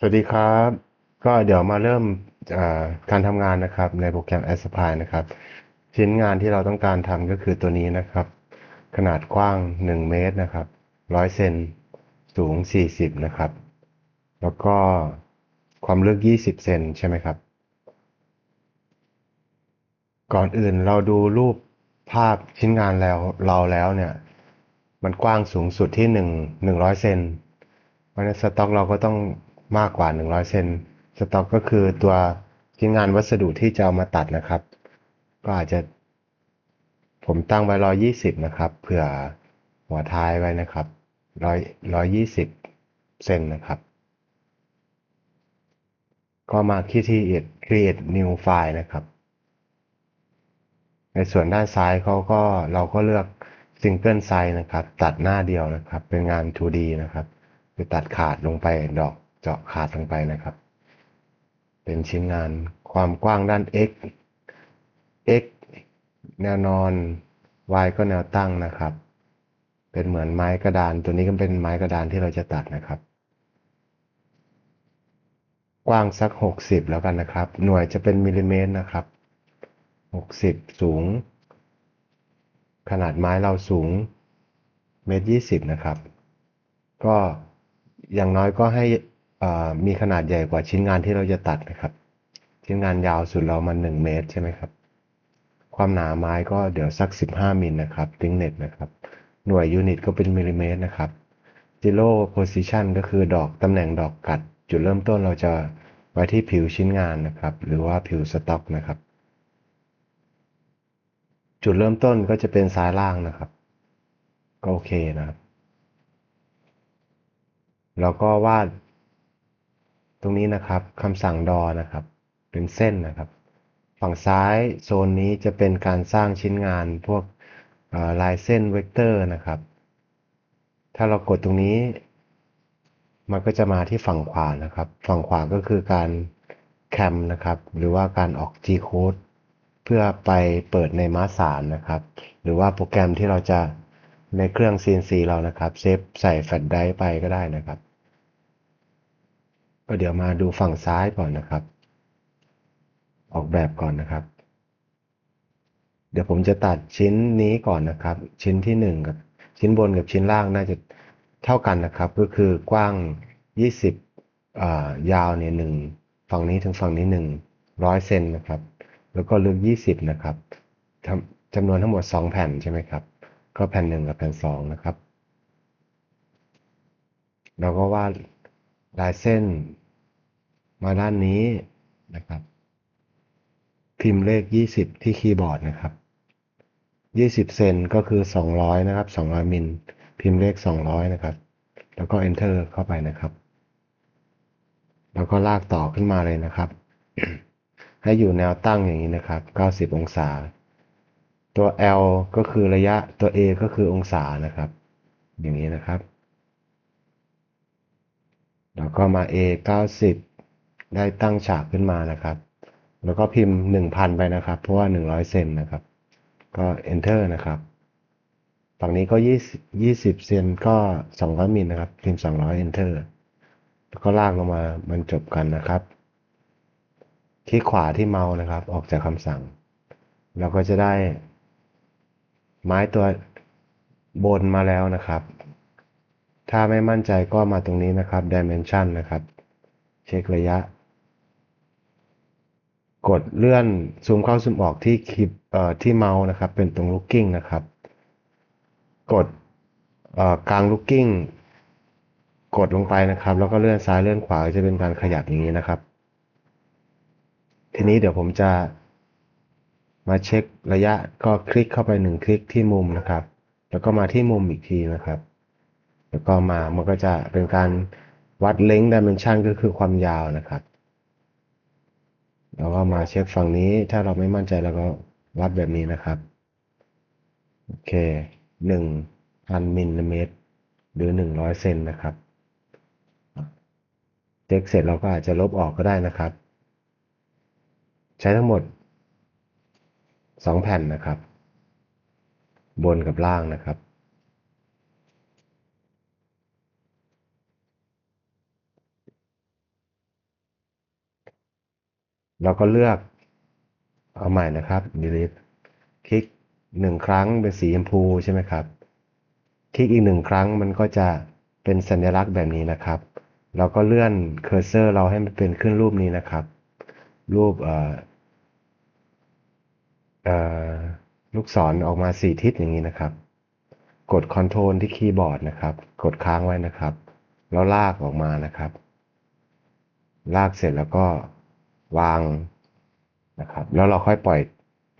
สวัสดีครับ ก็เดี๋ยวมาเริ่มอ่าการทำงานนะครับในโปรแกรม Aspire นะครับ ชิ้นงานที่เราต้องการทำก็คือตัวนี้นะครับ ขนาดกว้าง 1 เมตรนะครับ100เซนสูง 40 นะครับ แล้วก็ความลึก 20 เซนใช่ไหมครับ ก่อนอื่นเราดูรูปภาพชิ้นงานแล้วเราแล้วเนี่ย มันกว้างสูงสุดที่ 1 100 เซนเพราะฉะนั้นสต็อกเราก็ต้อง มากกว่า 100 เซนสต็อกก็คือตัวชิ้นงานวัสดุที่จะเอามาตัดนะครับ ก็อาจจะผมตั้งไว้ 120 นะครับเผื่อหัวท้ายไว้นะครับ100 120 เซนนะครับ ก็มาที่ที่ create new file นะครับ ในส่วนด้านซ้ายเขาก็เราก็เลือก single size นะครับ ตัดหน้าเดียวนะครับ เป็นงาน 2D นะครับ คือตัดขาดลงไปดอก เจาะขาดลงไปนะครับ เป็นชิ้นงานความกว้างด้าน x x แนวนอน y ก็แนวตั้งนะครับ เป็นเหมือนไม้กระดาน ตัวนี้ก็เป็นไม้กระดานที่เราจะตัดนะครับ กว้างสัก 60 แล้วกันนะครับ หน่วยจะเป็นมิลลิเมตรนะครับ 60 สูง ขนาดไม้เราสูงเมตรยี่สิบนะครับ ก็อย่างน้อยก็ให้ มีขนาดใหญ่กว่าชิ้นงานที่เราจะตัดนะครับ ชิ้นงานยาวสุดเรามัน 1 เมตรใช่ไหมครับ ความหนาไม้ก็เดี๋ยวสัก 15มิลนะครับติ้งเน็ตนะครับ หน่วยยูนิตก็เป็นมิลลิเมตรนะครับ zero position ก็คือดอกตำแหน่งดอกกัด จุดเริ่มต้นเราจะไว้ที่ผิวชิ้นงานนะครับ หรือว่าผิวสต็อกนะครับ จุดเริ่มต้นก็จะเป็นซ้ายล่างนะครับ ก็โอเคนะครับ แล้วก็วาด ตรงนี้นะครับคำสั่งดอนะครับ เป็นเส้นนะครับ ฝั่งซ้ายโซนนี้จะเป็นการสร้างชิ้นงานพวกลายเส้นเวกเตอร์นะครับ ถ้าเรากดตรงนี้ มันก็จะมาที่ฝั่งขวานะครับ ฝั่งขวาก็คือการแคมนะครับ หรือว่าการออก G code เพื่อไปเปิดในมาสารนะครับ หรือว่าโปรแกรมที่เราจะในเครื่อง CNC เรานะครับ เซฟใส่แฟลชไดร์ไปก็ได้นะครับ ก็เดี๋ยวมาดูฝั่งซ้ายก่อนนะครับ ออกแบบก่อนนะครับ เดี๋ยวผมจะตัดชิ้นนี้ก่อนนะครับ ชิ้นที่ 1 กับ ชิ้นบนกับชิ้นล่างน่าจะเท่ากันนะครับ ก็คือกว้าง 20อ่ายาวเนี่ยหนึ่งฝั่งนี้ถึงฝั่งนี้ 1 100เซนนะครับ แล้วก็ลึก 20 นะครับจำนวนทั้งหมด 2 แผ่นใช่ไหมครับ ก็แผ่น 1 กับแผ่น 2 นะครับ เราก็วาด ลายเส้นมาด้านนี้นะครับ พิมพ์เลข 20 ที่คีย์บอร์ดนะครับ 20 เซนก็คือ 200 นะครับ 200 มิล พิมพ์เลข 200 นะครับ แล้วก็ enter เข้าไปนะครับ แล้วก็ลากต่อขึ้นมาเลยนะครับ ให้อยู่แนวตั้งอย่างนี้นะครับ 90 องศา ตัว L ก็คือระยะ ตัว A ก็คือองศานะครับ อย่างนี้นะครับ แล้วก็มา A 90 ได้ตั้งฉากขึ้นมานะครับ แล้วก็พิมพ์ 1,000 ไปนะครับ เพราะว่า 100 เซนนะครับ ก็ enter นะครับฝั่งนี้ก็ 20 20 เซนก็ 200มิลนะครับ พิมพ์ 200 enter แล้วก็ลากลงมาบรรจบกันนะครับ คลิกขวาที่เมาส์นะครับ ออกจากคำสั่ง เราก็จะได้ไม้ตัวบนมาแล้วนะครับ ถ้าไม่มั่นใจก็มาตรงนี้นะครับ dimension นะครับ เช็คระยะ กดเลื่อนซูมเข้าซูมออกที่คีย์เอ่อที่เมาส์นะครับ เป็นตรง looking นะครับ กดกลาง looking กดลงไปนะครับ แล้วก็เลื่อนซ้ายเลื่อนขวาจะเป็นการขยับอย่างนี้นะครับ ทีนี้เดี๋ยวผมจะมาเช็คระยะก็คลิกเข้าไปหนึ่งคลิกที่มุมนะครับ แล้วก็มาที่มุมอีกทีนะครับ แล้วก็มามันก็จะเป็นการวัดเลง t h dimension ก็คือความยาวนะครับ แล้วก็มาเช็คฝั่งนี้ถ้าเราไม่มั่นใจเราก็วัดแบบนี้นะครับ โอเคหนึ่งพันมิลลิเมตร หรือหนึ่งร้อยเซนนะครับเช็คเสร็จเราก็อาจจะลบออกก็ได้นะครับ ใช้ทั้งหมดสองแผ่นนะครับ บนกับล่างนะครับ เราก็เลือกเอาใหม่นะครับ delete คลิกหนึ่งครั้งเป็นสีชมพูใช่ไหมครับ คลิกอีกหนึ่งครั้งมันก็จะเป็นสัญลักษณ์แบบนี้นะครับ เราก็เลื่อนเคอร์เซอร์เราให้มันเป็นขึ้นรูปนี้นะครับ รูปเอ่อเอ่อลูกศรออกมาสี่ทิศอย่างนี้นะครับ กด Ctrl ที่คีย์บอร์ดนะครับ กดค้างไว้นะครับ แล้วลากออกมานะครับ ลากเสร็จแล้วก็ วางนะครับ แล้วเราค่อยปล่อย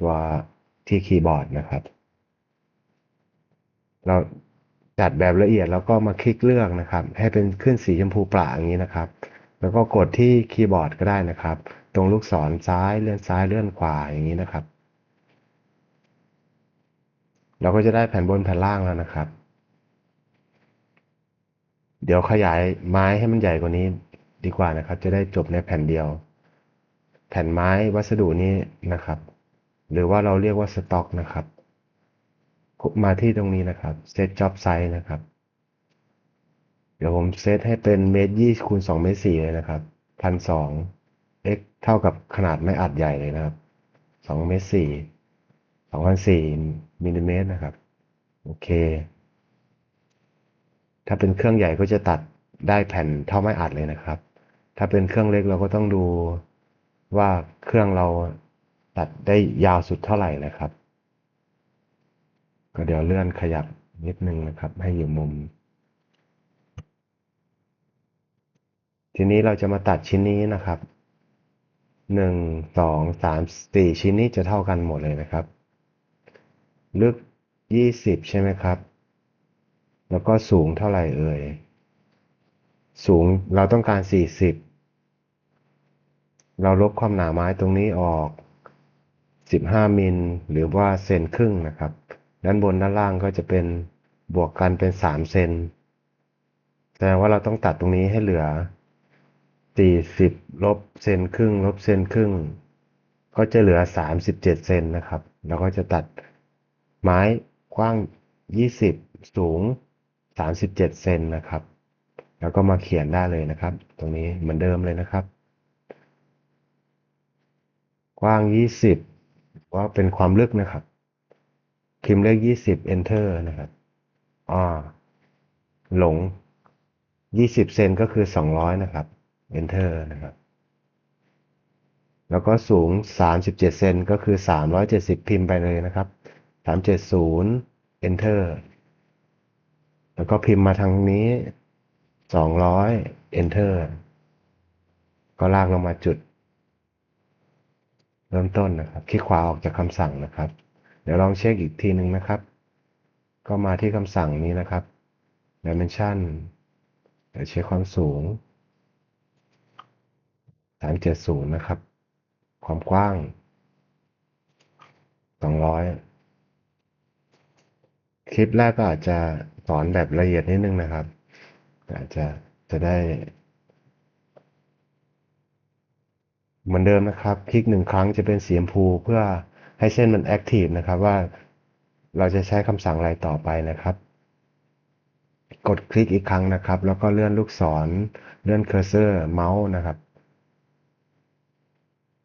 ตัวที่คีย์บอร์ดนะครับ เราจัดแบบละเอียดแล้วก็มาคลิกเลือกนะครับ ให้เป็นขึ้นสีชมพูปราอย่างนี้นะครับ แล้วก็กดที่คีย์บอร์ดก็ได้นะครับ ตรงลูกศรซ้ายเลื่อนซ้ายเลื่อนขวาอย่างนี้นะครับ เราก็จะได้แผ่นบนแผ่นล่างแล้วนะครับ เดี๋ยวขยายไม้ให้มันใหญ่กว่านี้ดีกว่านะครับ จะได้จบในแผ่นเดียว แผ่นไม้วัสดุนี้นะครับ หรือว่าเราเรียกว่าสต็อกนะครับ มาที่ตรงนี้นะครับ set job size นะครับ เดี๋ยวผมเซตให้เป็นเมตรยี่คูณสองเมตรสี่เลยนะครับพันสอง x เท่ากับขนาดไม่อัดใหญ่เลยนะครับสองเมตรสี่สองพันสี่มิลลิเมตรนะครับ โอเค ถ้าเป็นเครื่องใหญ่ก็จะตัดได้แผ่นเท่าไม่อัดเลยนะครับ ถ้าเป็นเครื่องเล็กเราก็ต้องดู ว่าเครื่องเราตัดได้ยาวสุดเท่าไหร่นะครับ ก็เดี๋ยวเลื่อนขยับนิดนึงนะครับ ให้อยู่มุม ทีนี้เราจะมาตัดชิ้นนี้นะครับหนึ่งสองสามสี่ชิ้นนี้จะเท่ากันหมดเลยนะครับ ลึกยี่สิบใช่ไหมครับ แล้วก็สูงเท่าไหร่เอ่ย สูงเราต้องการสี่สิบ เราลบความหนาไม้ตรงนี้ออกสิบห้ามิลหรือว่าเซนครึ่งนะครับ ด้านบนด้านล่างก็จะเป็นบวกกันเป็นสามเซนแสดงว่าเราต้องตัดตรงนี้ให้เหลือสี่สิบลบเซนครึ่ง ลบเซนครึ่ง ก็จะเหลือสามสิบเซนนะครับ เราก็จะตัดไม้กว้างยี่สิบสูงสามสิบเจ็ดเซนนะครับ แล้วก็มาเขียนได้เลยนะครับ ตรงนี้เหมือนเดิมเลยนะครับ กว้างยี่สิบว่าเป็นความลึกนะครับ พิมพ์เลขยี่สิบ enter นะครับอ่าหลงยี่สิบเซนก็คือสองร้อยนะครับ enter นะครับ แล้วก็สูงสามสิบเซนก็คือสามร้อยเจ็ดสิบพิมพ์ไปเลยนะครับสามเจ็ดศูนย์ enter แล้วก็พิมพ์มาทางนี้สองร้อย enter ก็ลากลงมาจุด เริ่มต้นนะครับ คลิกขวาออกจากคำสั่งนะครับ เดี๋ยวลองเช็คอีกทีหนึ่งนะครับ ก็มาที่คำสั่งนี้นะครับ dimension เดี๋ยวเช็คความสูง 370 นะครับ ความกว้าง 200 คลิปแรกก็อาจจะสอนแบบละเอียดนิดนึงนะครับ อาจจะจะได้ เหมือนเดิมนะครับ คลิกหนึ่งครั้งจะเป็นเสียงพูเพื่อให้เส้นมันแอคทีฟนะครับว่าเราจะใช้คำสั่งอะไรต่อไปนะครับ กดคลิกอีกครั้งนะครับ แล้วก็เลื่อนลูกศร เลื่อนเคอร์เซอร์เมาส์นะครับ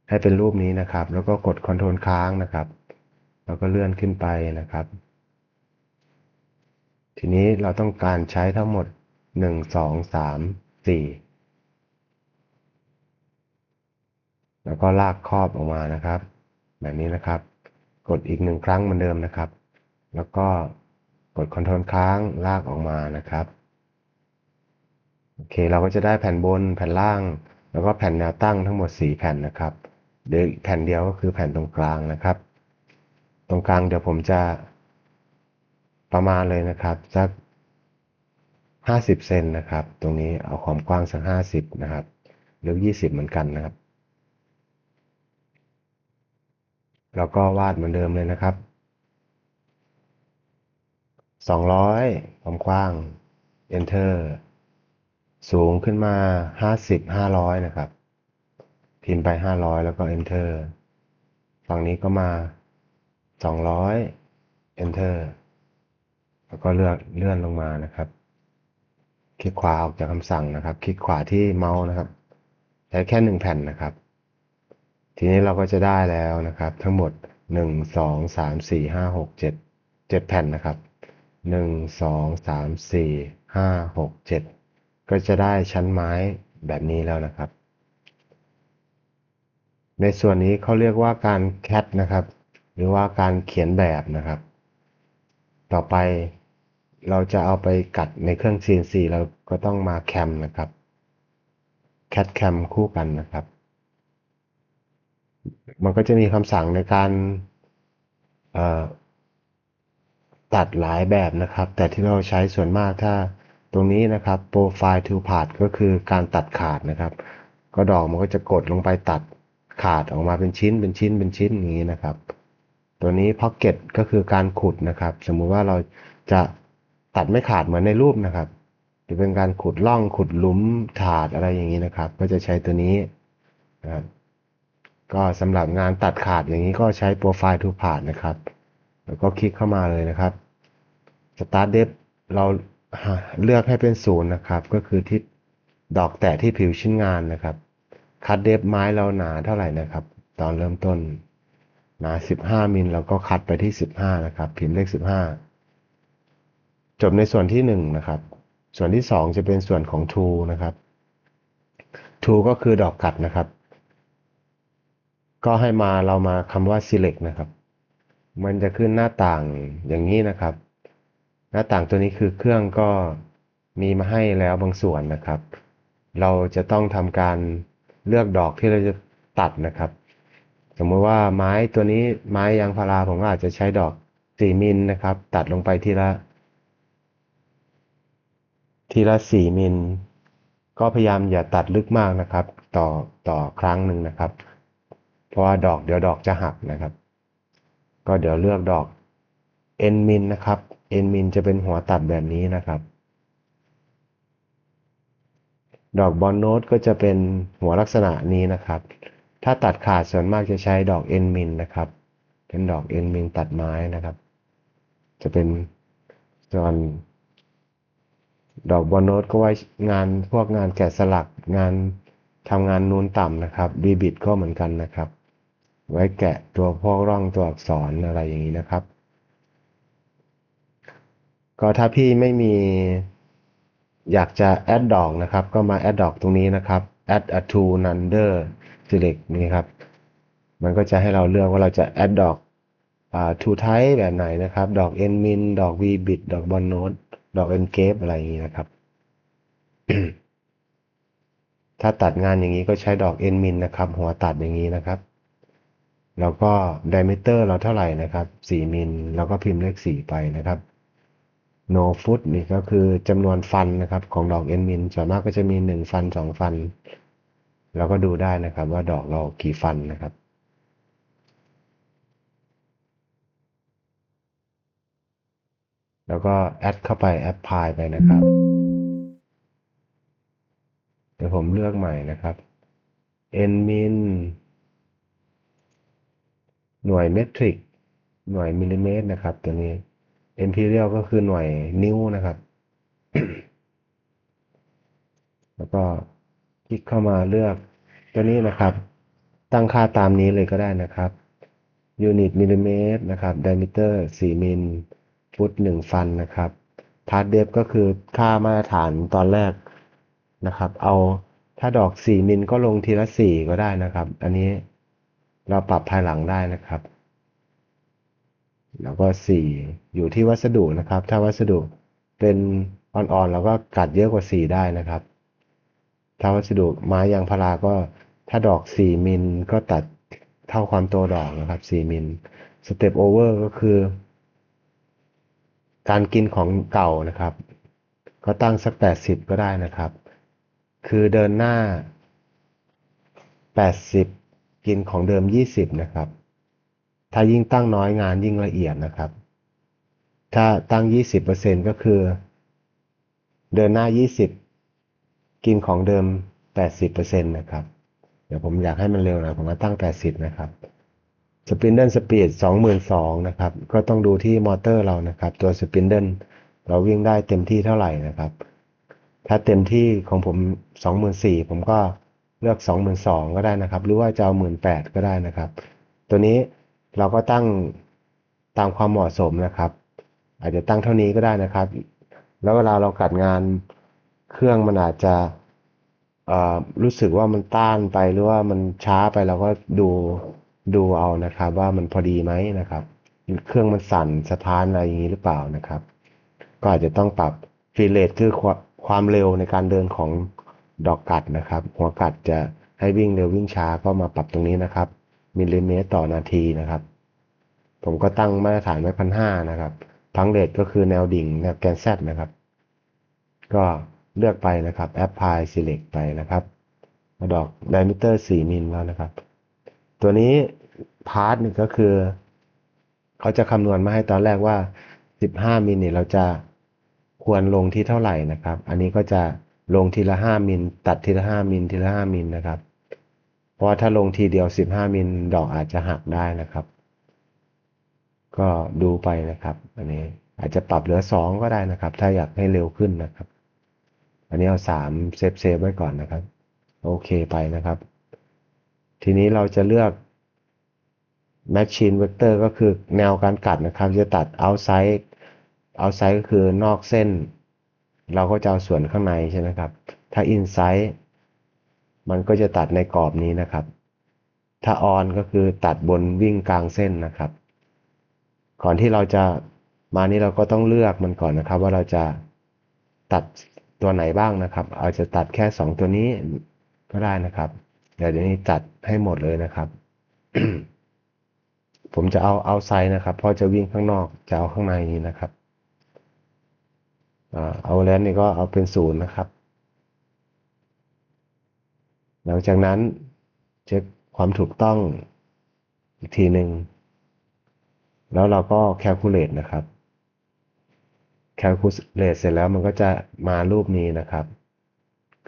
ให้เป็นรูปนี้นะครับ แล้วก็กดคอนโทรลค้างนะครับ แล้วก็เลื่อนขึ้นไปนะครับ ทีนี้เราต้องการใช้ทั้งหมด 1 2 3 4 แล้วก็ลากครอบออกมานะครับ แบบนี้นะครับ กดอีกหนึ่งครั้งเหมือนเดิมนะครับ แล้วก็กดคอนโทรลค้างลากออกมานะครับโอเคเราก็จะได้แผ่นบนแผ่นล่าง แล้วก็แผ่นแนวตั้งทั้งหมด 4 แผ่นนะครับเดี๋ยวแผ่นเดียวก็คือแผ่นตรงกลางนะครับ ตรงกลางเดี๋ยวผมจะประมาณเลยนะครับสัก 50 เซนนะครับ ตรงนี้เอาความกว้างสัก 50 นะครับลึก20 เหมือนกันนะครับ แล้วก็วาดเหมือนเดิมเลยนะครับ200ความกว้าง enter สูงขึ้นมา 50 500 นะครับ พิมพ์ไป 500 แล้วก็ enter ฝั่งนี้ก็มา 200 enter แล้วก็เลือกเลื่อนลงมานะครับ คลิกขวาออกจากคำสั่งนะครับ คลิกขวาที่เมาส์นะครับ ใช้แค่หนึ่งแผ่นนะครับ ทีนี้เราก็จะได้แล้วนะครับ ทั้งหมดหนึ่งสองสามสี่ห้าหกเจ็ดเจ็ดแผ่นนะครับหนึ่งสองสามสี่ห้าหกเจ็ดก็จะได้ชั้นไม้แบบนี้แล้วนะครับ ในส่วนนี้เขาเรียกว่าการแคดนะครับ หรือว่าการเขียนแบบนะครับ ต่อไปเราจะเอาไปกัดในเครื่อง CNC เราก็ต้องมาแคมนะครับ CAD CAM คู่กันนะครับ มันก็จะมีคำสั่งในการตัดหลายแบบนะครับ แต่ที่เราใช้ส่วนมากถ้าตรงนี้นะครับ Profile to Part ก็คือการตัดขาดนะครับ ก็ดอกมันก็จะกดลงไปตัดขาดออกมาเป็นชิ้นเป็นชิ้นเป็นชิ้นอย่างนี้นะครับ ตัวนี้ Pocket ก็คือการขุดนะครับ สมมุติว่าเราจะตัดไม่ขาดเหมือนในรูปนะครับจะเป็นการขุดร่องขุดหลุมถาดอะไรอย่างนี้นะครับ ก็จะใช้ตัวนี้นะครับ ก็สำหรับงานตัดขาดอย่างนี้ก็ใช้ Profile to Part นะครับ แล้วก็คลิกเข้ามาเลยนะครับ Start Depth เราเลือกให้เป็นศูนย์นะครับ ก็คือที่ดอกแตะที่ผิวชิ้นงานนะครับ คัดเดฟไม้เราหนาเท่าไหร่นะครับ ตอนเริ่มต้นหนา 15มิลเราก็คัดไปที่ 15 นะครับ พิมพ์เลข 15 จบในส่วนที่ 1 นะครับ ส่วนที่ 2 จะเป็นส่วนของ t o o นะครับ t o o ก็คือดอกกัดนะครับ ก็ให้มาเรามาคำว่า select นะครับ มันจะขึ้นหน้าต่างอย่างนี้นะครับ หน้าต่างตัวนี้คือเครื่องก็มีมาให้แล้วบางส่วนนะครับ เราจะต้องทำการเลือกดอกที่เราจะตัดนะครับ สมมติว่าไม้ตัวนี้ไม้ยางพาราผมก็อาจจะใช้ดอก4มิลนะครับ ตัดลงไปทีละ ทีละ4มิลก็พยายามอย่าตัดลึกมากนะครับ ต่อต่อครั้งหนึ่งนะครับ เพราะว่าดอกเดี๋ยวดอกจะหักนะครับ ก็เดี๋ยวเลือกดอก N มิลนะครับ N มิลจะเป็นหัวตัดแบบนี้นะครับ ดอกบอลโนตก็จะเป็นหัวลักษณะนี้นะครับ ถ้าตัดขาดส่วนมากจะใช้ดอก N มิลนะครับ เป็นดอก N มิลตัดไม้นะครับ จะเป็นส่วนดอกบอลโนตก็ไว้งานพวกงานแกะสลักงานทำงานนูนต่ำนะครับบีบิดก็เหมือนกันนะครับ ไว้แกะตัวพวกร่องตัวอักษรอะไรอย่างนี้นะครับ ก็ถ้าพี่ไม่มีอยากจะแอดดอกนะครับ ก็มาแอดดอกตรงนี้นะครับ add a to under select นี่ครับ มันก็จะให้เราเลือกว่าเราจะแอดดอกอ่า to type แบบไหนนะครับ ดอก n min ดอก v bit ดอก bond note ดอก n cape อะไรอย่างนี้นะครับ ถ้าตัดงานอย่างนี้ก็ใช้ดอก n min นะครับ หัวตัดอย่างนี้นะครับ แล้วก็ diameter เราเท่าไหร่นะครับ 4 มิล แล้วก็พิมพ์เลข 4 ไปนะครับ no foot นี่ก็คือจำนวนฟันนะครับของดอก n min ส่วนมากก็จะมี 1 ฟัน 2 ฟันเราก็ดูได้นะครับว่าดอกเรากี่ฟันนะครับแล้วก็แอดเข้าไปแอปพลายไปนะครับ เดี๋ยวผมเลือกใหม่นะครับ n min หน่วยเมตริก หน่วยมิลลิเมตรนะครับ ตัวนี้ imperial ก็คือหน่วยนิ้วนะครับ แล้วก็คลิกเข้ามาเลือกตัวนี้นะครับ ตั้งค่าตามนี้เลยก็ได้นะครับ unit มิลลิเมตรนะครับ diameter 4มิลฟุต1ฟันนะครับ part depth ก็คือค่ามาตรฐานตอนแรกนะครับ เอาถ้าดอก4มิลก็ลงทีละ4ก็ได้นะครับ อันนี้ เราปรับภายหลังได้นะครับ แล้วก็4อยู่ที่วัสดุนะครับ ถ้าวัสดุเป็นอ่อนๆเราก็กัดเยอะกว่า4ได้นะครับ ถ้าวัสดุไม้ยางพาราก็ถ้าดอก4มิลก็ตัดเท่าความโตดอกนะครับ4มิล step over ก็คือการกินของเก่านะครับ ก็ตั้งสัก 80 ก็ได้นะครับ คือเดินหน้า 80 กินของเดิม 20 นะครับ ถ้ายิ่งตั้งน้อยงานยิ่งละเอียดนะครับ ถ้าตั้ง 20%ก็คือ เดินหน้า 20 กินของเดิม 80%นะครับ เดี๋ยวผมอยากให้มันเร็วหน่อยผมก็ตั้ง 80 นะครับสปินเดิลสปีด22,000นะครับ ก็ต้องดูที่มอเตอร์เรานะครับ ตัวสปินเดิลเราวิ่งได้เต็มที่เท่าไหร่นะครับ ถ้าเต็มที่ของผม 24,000 ผมก็ เลือก 22,000ก็ได้นะครับ หรือว่าจะเอา18,000ก็ได้นะครับ ตัวนี้เราก็ตั้งตามความเหมาะสมนะครับ อาจจะตั้งเท่านี้ก็ได้นะครับ แล้วเวลาเรากัดงานเครื่องมันอาจจะรู้สึกว่ามันต้านไปหรือว่ามันช้าไปเราก็ดูดูเอานะครับ ว่ามันพอดีไหมนะครับเครื่องมันสั่นสะท้านอะไรอย่างนี้หรือเปล่านะครับ ก็อาจจะต้องปรับฟีเลทคือความเร็วในการเดินของ ดอกกัดนะครับ หัวกัดจะให้วิ่งเร็ววิ่งช้าก็มาปรับตรงนี้นะครับ มิลลิเมตรต่อนาทีนะครับ ผมก็ตั้งมาตรฐานไว้พันห้านะครับพังเรทก็คือแนวดิ่งแนวแกน Z นะครับ ก็เลือกไปนะครับ Apply Select ไปนะครับดอก diameter 4มิลแล้วนะครับ ตัวนี้พาร์ทนี่ก็คือเขาจะคำนวณมาให้ตอนแรกว่า 15มิลเนี่ยเราจะควรลงที่เท่าไหร่นะครับ อันนี้ก็จะ ลงทีละ5มิลตัดทีละ5มิลทีละ5มิลนะครับ เพราะว่าถ้าลงทีเดียว15มิลดอกอาจจะหักได้นะครับ ก็ดูไปนะครับ อันนี้อาจจะปรับเหลือ2ก็ได้นะครับ ถ้าอยากให้เร็วขึ้นนะครับ อันนี้เอา3เซฟเซฟไว้ก่อนนะครับ โอเคไปนะครับ ทีนี้เราจะเลือก Machine Vector ก็คือแนวการกัดนะครับ จะตัด outside outside ก็คือนอกเส้น เราก็จะเอาส่วนข้างในใช่ไหมครับ ถ้า inside มันก็จะตัดในกรอบนี้นะครับ ถ้า on ก็คือตัดบนวิ่งกลางเส้นนะครับ ก่อนที่เราจะมานี้เราก็ต้องเลือกมันก่อนนะครับ ว่าเราจะตัดตัวไหนบ้างนะครับอาจจะตัดแค่ 2 ตัวนี้ก็ได้นะครับ เดี๋ยวนี้ตัดให้หมดเลยนะครับ ผมจะเอาเอาไซนะครับ เพราะจะวิ่งข้างนอกจะเอาข้างในนี้นะครับ เอาแลนนี่ก็เอาเป็นศูนย์นะครับ หลังจากนั้นเช็คความถูกต้องอีกทีหนึ่งแล้วเราก็ calculate นะครับ calculate เสร็จแล้วมันก็จะมารูปนี้นะครับ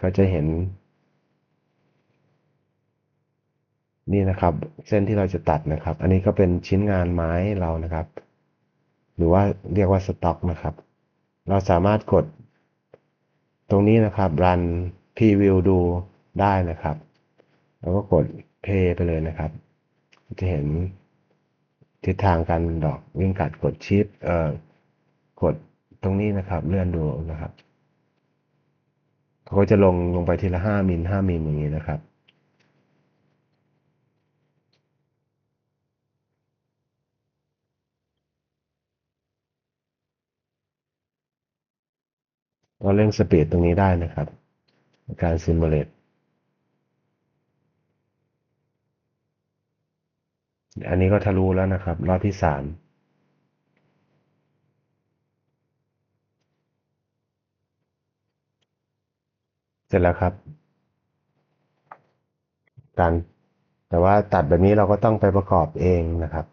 ก็จะเห็น นี่นะครับ เส้นที่เราจะตัดนะครับ อันนี้ก็เป็นชิ้นงานไม้เรานะครับ หรือว่าเรียกว่าสต็อกนะครับ เราสามารถกด ตรงนี้นะครับ run preview ดูได้นะครับแล้วก็กด play ไปเลยนะครับ จะเห็นทิศทางการดอกวิ่งกัดกดชิปเอ่อกดตรงนี้นะครับ เลื่อนดูนะครับเขาก็จะลงลงไปทีละห้ามิลห้ามิลอย่างนี้นะครับ เราเร่งสปีดตรงนี้ได้นะครับในการซิมูเลตอันนี้ก็ทะลุแล้วนะครับ รอบที่สามเสร็จแล้วครับ การแต่ว่าตัดแบบนี้เราก็ต้องไปประกอบเองนะครับ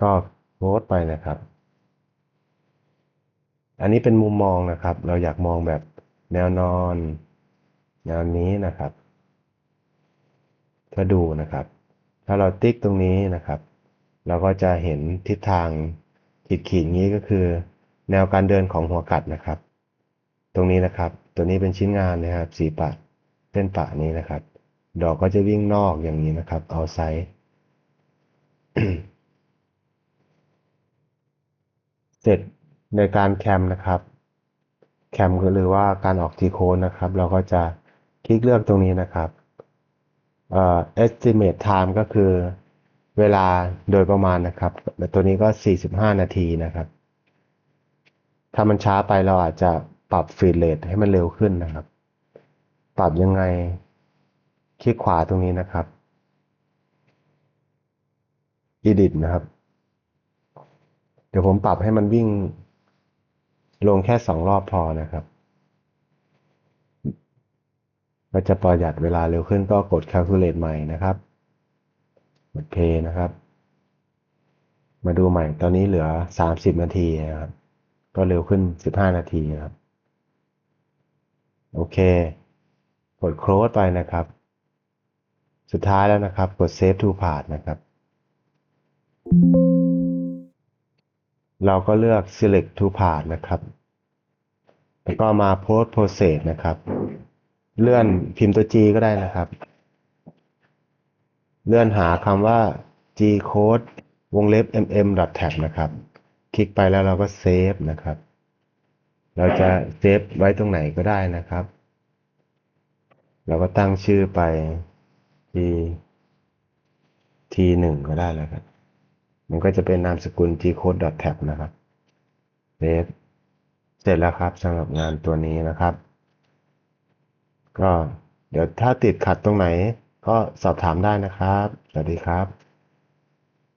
ก็โพสไปนะครับ อันนี้เป็นมุมมองนะครับ เราอยากมองแบบแนวนอน แนวนี้นะครับก็ดูนะครับ ถ้าเราติ๊กตรงนี้นะครับ เราก็จะเห็นทิศทางขีดขีดนี้ก็คือ แนวการเดินของหัวกัดนะครับ ตรงนี้นะครับ ตัวนี้เป็นชิ้นงานนะครับ สีปะเส้นปะนี้นะครับ ดอกก็จะวิ่งนอกอย่างนี้นะครับ เอาไซส์เสร็จ ในการแคมนะครับ แคมหรือว่าการออกทีโคนนะครับ เราก็จะคลิกเลือกตรงนี้นะครับเอ่อ estimate time ก็คือเวลาโดยประมาณนะครับ ตัวนี้ก็ 45 นาทีนะครับ ถ้ามันช้าไปเราอาจจะปรับฟีดเรทให้มันเร็วขึ้นนะครับ ปรับยังไง คลิกขวาตรงนี้นะครับ edit นะครับ เดี๋ยวผมปรับให้มันวิ่ง ลงแค่สองรอบพอนะครับก็จะประหยัดเวลาเร็วขึ้นก็กด calculate ใหม่นะครับกด play นะครับ มาดูใหม่ตอนนี้เหลือ 30 นาทีนะครับ ก็เร็วขึ้น 15 นาทีนครับ โอเค กด close ไปนะครับ สุดท้ายแล้วนะครับ กด save to part นะครับ เราก็เลือก select to part นะครับ แล้วก็มา post process นะครับ เลื่อนพิมพ์ตัว G ก็ได้นะครับ เลื่อนหาคำว่า G code วงเล็บ mm tab นะครับ คลิกไปแล้วเราก็เซฟนะครับ เราจะเซฟไว้ตรงไหนก็ได้นะครับ เราก็ตั้งชื่อไป t t หนึ่งก็ได้แล้วครับ มันก็จะเป็นนามสกุล g code tab นะครับเเสร็จแล้วครับสำหรับงานตัวนี้นะครับ ก็เดี๋ยวถ้าติดขัดตรงไหนก็สอบถามได้นะครับ สวัสดีครับ